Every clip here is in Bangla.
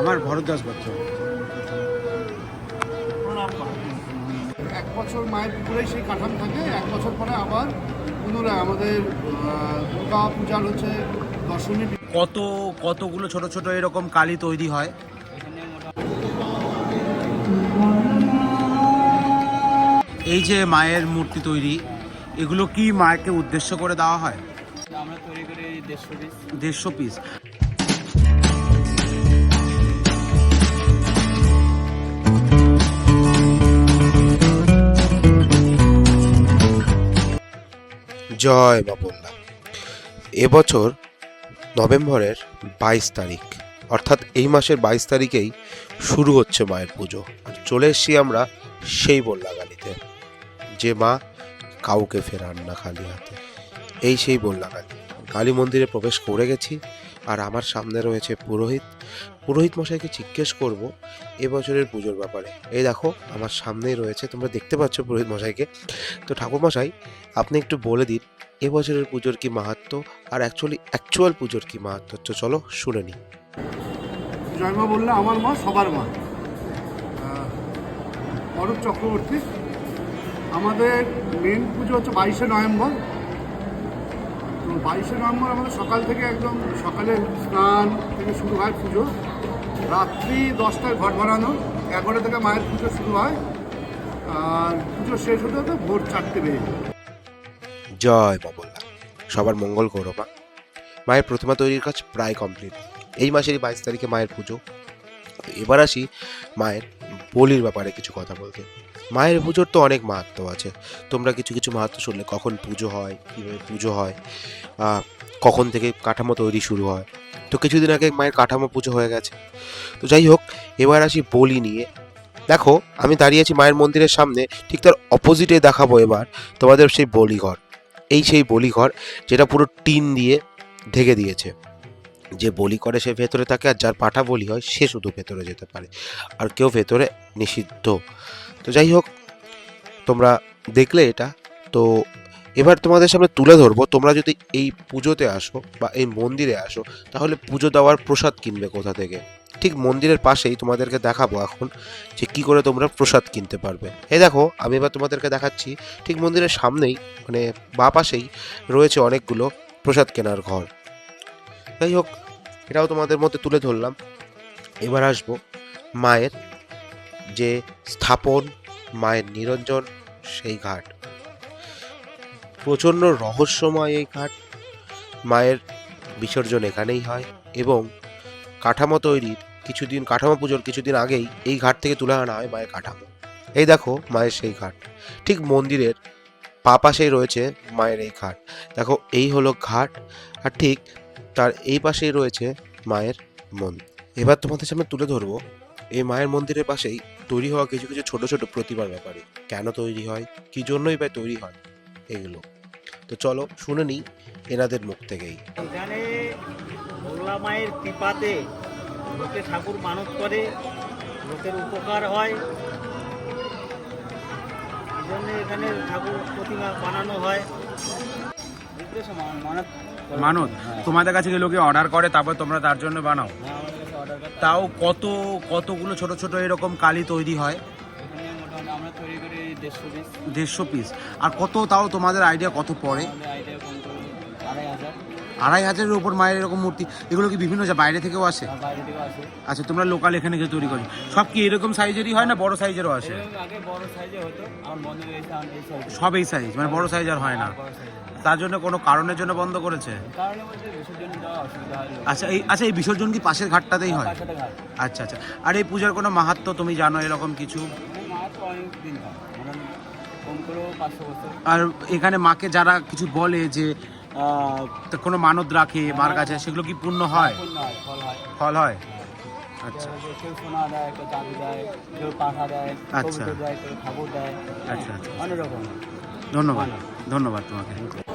আমার ভরদ্বাস গোত্র এক বছর মায়ের পুকুরেই সেই কাঠাম থাকে এক বছর পরে আবার পুনরায় আমাদের দুর্গা পূজার হচ্ছে দশমী কত কতগুলো ছোট ছোট এরকম কালি তৈরি হয়? এই যে মায়ের মূর্তি তৈরি এগুলো কি মায়েরকে উদ্দেশ্য করে দেওয়া হয়? আমরা তৈরি করি দেড়শো পিস দেড়শো মা জয় বাবুল্লা এবছর নভেম্বরের বাইশ তারিখ, অর্থাৎ এই মাসের বাইশ তারিখেই শুরু হচ্ছে মায়ের পুজো। আর চলে এসছি আমরা সেই বল্লাগালিতে, যে মা কাউকে ফেরান না খালি হাতে। এই সেই বল্লাগালি। কালী মন্দিরে প্রবেশ করে গেছি আর আমার সামনে রয়েছে পুরোহিত। পুরোহিত মশাইকে জিজ্ঞেস করব এবছরের পুজোর ব্যাপারে। এই দেখো, আমার সামনেই রয়েছে, তোমরা দেখতে পাচ্ছ পুরোহিত মশাইকে। তো ঠাকুর মশাই, আপনি একটু বলে দিন, এবছরের পুজোর কি মাহাত্ম আর অ্যাকচুয়ালি অ্যাকচুয়াল পুজোর কি মাহাত্ম? তো চলো শুনে নিই। জয়মা বললে আমার মা, সবার মা। অরূপ চক্রবর্তী, আমাদের মেন পুজো হচ্ছে বাইশে নভেম্বর। তো বাইশে নভেম্বর আমাদের সকাল থেকে একদম সকালে স্নান থেকে শুরু হয় পুজো। রাত্রি দশটায় ঘট বানানো, এগারোটা থেকে মায়ের পুজো শুরু হয়। আর পুজো শেষ হতে হতে ভোর চারটে বেজে যায়। জয় বাবুল্লা সবার মঙ্গল করো মা। মায়ের প্রতিমা তৈরির কাজ প্রায় কমপ্লিট এই মাসেরই বাইশ তারিখে মায়ের পুজো। এবার আসি মায়ের বলির ব্যাপারে কিছু কথা বলতে। মায়ের পুজোর তো অনেক মাহাত্ম আছে। তোমরা কিছু কিছু মাহাত্ম শুনলে, কখন পুজো হয়, কীভাবে পুজো হয় কখন থেকে কাঠামো তৈরি শুরু হয়। তো কিছুদিন আগে মায়ের কাঠামো পুজো হয়ে গেছে। তো যাই হোক, এবার আসি বলি নিয়ে। দেখো, আমি দাঁড়িয়ে আছি মায়ের মন্দিরের সামনে, ঠিক তার অপোজিটে দেখাবো এবার তোমাদের সেই বলিঘর। এই সেই বলিঘর, যেটা পুরো টিন দিয়ে ঢেকে দিয়েছে। যে বলি করে সে ভেতরে থাকে আর যার পাঠা বলি হয়, সে শুধু ভেতরে যেতে পারে। আর কেউ ভেতরে নিষিদ্ধ। তো যাই হোক, তোমরা দেখলে এটা। তো এবার তোমাদের সামনে তুলে ধরবো। তোমরা যদি এই পুজোতে আসো বা এই মন্দিরে আসো, তাহলে পুজো দেওয়ার প্রসাদ কিনবে কোথা থেকে? ঠিক মন্দিরের পাশেই তোমাদেরকে দেখাবো এখন যে কী করে তোমরা প্রসাদ কিনতে পারবে। এ দেখো, আমি এবার তোমাদেরকে দেখাচ্ছি। ঠিক মন্দিরের সামনেই মানে বা পাশেই রয়েছে অনেকগুলো প্রসাদ কেনার ঘর। যাই হোক, এটাও তোমাদের মধ্যে তুলে ধরলাম। এবার আসব মায়ের যে স্থাপন, মায়ের নিরঞ্জন, সেই ঘাট। প্রচণ্ড রহস্যময় এই ঘাট। মায়ের বিসর্জন এখানেই হয় এবং কাঠামো তৈরির কিছুদিন, কাঠামো পুজোর কিছুদিন আগেই এই ঘাট থেকে তুলে আনা হয় মায়ের কাঠামো। এই দেখো মায়ের সেই ঘাট। ঠিক মন্দিরের পা পাশেই রয়েছে মায়ের এই ঘাট। দেখো, এই হলো ঘাট। আর ঠিক তার এই পাশেই রয়েছে মায়ের মন্দির এবার তোমাদের সামনে তুলে ধরবো। এই মায়ের মন্দিরের পাশেই তৈরি হওয়া কিছু কিছু ছোট ছোট প্রতিমার ব্যাপারে। কেন তৈরি হয়? কি জন্যই বা তৈরি হয়? এগুলো। তো চলো শুনে নিই এনাদের মুখ থেকেই। এখানে মায়ের কৃপাতে লোকে ঠাকুর মানত করে লোকের উপকার হয়। এই জন্য এখানে ঠাকুর প্রতিমা বানানো হয়। মানত মানত হ্যাঁ। তোমাদের কাছে লোকে অর্ডার করে তারপর তোমরা তার জন্য বানাও। হ্যাঁ, তাও কত কতগুলো ছোট ছোট এরকম কালি তৈরি হয়? দেড়শো পিস আর কত তাও তোমাদের আইডিয়া কত পড়ে? আড়াই হাজারের উপর মায়ের এরকম মূর্তি। এগুলো কি বিভিন্ন যা বাইরে থেকেও আসে? আচ্ছা তোমরা লোকাল এখানে গিয়ে তৈরি করো। সব কি এরকম সাইজেরই হয় না বড় সাইজেরও আসে? হয়ে সব এই সাইজ মানে বড় সাইজ আর হয় না। সাইজে তার জন্য কোনো কারণের জন্য বন্ধ করেছে? হয় আচ্ছা এই আচ্ছা এই বিসর্জন কি পাশের ঘাটটাতেই হয়? আচ্ছা আচ্ছা। আর এই পূজার কোনো মাহাত্ম তুমি জানো এরকম কিছু? মানে হয় আর এখানে মাকে যারা কিছু বলে যে কোনো মানত রাখে মার কাছে সেগুলো কি পূর্ণ হয় ফল হয়। আচ্ছা। কেউ- কেউ সোনা দেয় কেউ চাঁদি দেয় কেউ পাঠা দেয় আচ্ছা। দেয় কেউ ঠাকুর দেয়। আচ্ছা আচ্ছা। অনেক রকম। ধন্যবাদ। ধন্যবাদ তোমাকে।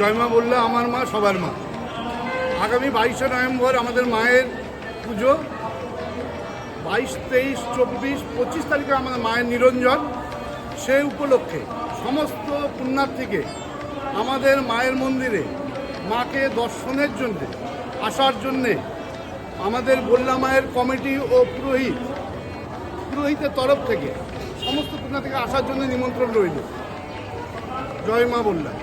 জয়মা বললে আমার মা, সবার মা। আগামী বাইশে নভেম্বর আমাদের মায়ের পুজো। বাইশ, তেইশ, চব্বিশ, পঁচিশ তারিখে আমাদের মায়ের নিরঞ্জন। সে উপলক্ষে সমস্ত পুণ্যার্থীকে আমাদের মায়ের মন্দিরে মাকে দর্শনের জন্যে, আসার জন্যে আমাদের বল্লা মায়ের কমিটি ও পুরোহিত, পুরোহিতের তরফ থেকে সমস্ত পুনা থেকে আসার জন্য নিমন্ত্রণ রইল। জয় মা বললাম।